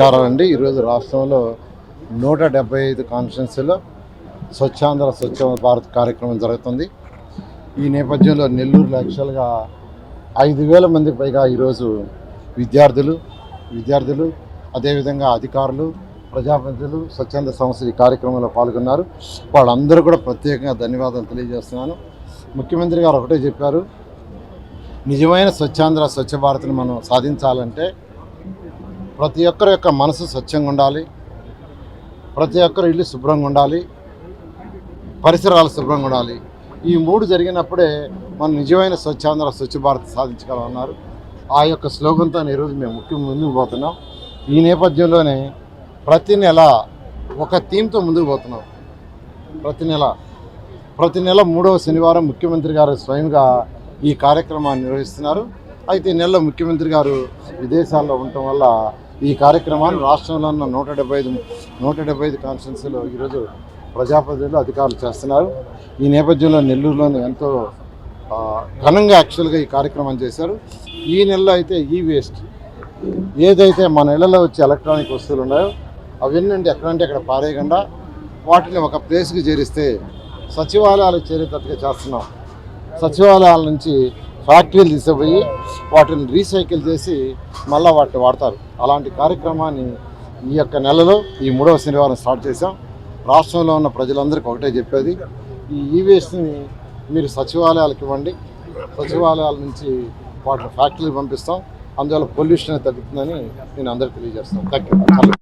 నమస్కారం అండి ఈరోజు రాష్ట్రంలో నూట డెబ్బై ఐదు కాన్స్టిట్యున్సీలో స్వచ్ఛాంధ్ర స్వచ్ఛ భారత్ కార్యక్రమం జరుగుతుంది. ఈ నేపథ్యంలో నెల్లూరులో యాక్చువల్గా ఐదు వేల మంది పైగా ఈరోజు విద్యార్థులు విద్యార్థులు అదేవిధంగా అధికారులు ప్రజాప్రతినిధులు స్వచ్ఛంద సంస్థలు ఈ కార్యక్రమంలో పాల్గొన్నారు. వాళ్ళందరూ కూడా ప్రత్యేకంగా ధన్యవాదాలు తెలియజేస్తున్నాను. ముఖ్యమంత్రి గారు ఒకటే చెప్పారు నిజమైన స్వచ్ఛాంధ్ర స్వచ్ఛ భారత్ను మనం సాధించాలంటే ప్రతి ఒక్కరి యొక్క మనసు స్వచ్ఛంగా ఉండాలి. ప్రతి ఒక్కరు ఇల్లు శుభ్రంగా ఉండాలి. పరిసరాలు శుభ్రంగా ఉండాలి. ఈ మూడు జరిగినప్పుడే మనం నిజమైన స్వచ్ఛాంధ్ర స్వచ్ఛ భారత్ సాధించగలమన్నారు. ఆ యొక్క స్లోగన్తో ఈరోజు మేము ముఖ్య ముందుకు పోతున్నాం. ఈ నేపథ్యంలోనే ప్రతి నెల ఒక థీమ్తో ముందుకు పోతున్నాం. ప్రతి నెల ప్రతి నెల మూడవ శనివారం ముఖ్యమంత్రి గారు స్వయంగా ఈ కార్యక్రమాన్ని నిర్వహిస్తున్నారు. అయితే ఈ నెలలో ముఖ్యమంత్రి గారు విదేశాల్లో ఉండటం వల్ల ఈ కార్యక్రమాన్ని రాష్ట్రంలో ఉన్న నూట డెబ్బై ఐదు నూట డెబ్బై ఐదు కాన్స్టిట్యున్సీలో ఈరోజు ప్రజాప్రతినిధులు అధికారులు చేస్తున్నారు. ఈ నేపథ్యంలో నెల్లూరులోని ఎంతో ఘనంగా యాక్చువల్గా ఈ కార్యక్రమం చేశారు. ఈ నెలలో అయితే ఈ వేస్ట్ ఏదైతే మన ఇళ్ళలో వచ్చే ఎలక్ట్రానిక్ వస్తువులు ఉన్నాయో అవన్నీ ఎక్కడంటే అక్కడ పారేయకుండా వాటిని ఒక ప్లేస్కి చేరిస్తే సచివాలయాలు చేరేటట్టుగా చేస్తున్నాం. సచివాలయాల నుంచి ఫ్యాక్టరీలు తీసుకుపోయి వాటిని రీసైకిల్ చేసి మళ్ళీ వాటిని వాడతారు. అలాంటి కార్యక్రమాన్ని ఈ యొక్క నెలలో ఈ మూడవ శనివారం స్టార్ట్ చేశాం. రాష్ట్రంలో ఉన్న ప్రజలందరికీ ఒకటే చెప్పేది ఈ ఈ మీరు సచివాలయాలకు ఇవ్వండి. సచివాలయాల నుంచి వాటిని ఫ్యాక్టరీలు పంపిస్తాం. అందువల్ల పొల్యూషన్ తగ్గుతుందని నేను అందరికీ తెలియజేస్తాను థ్యాంక్ యూ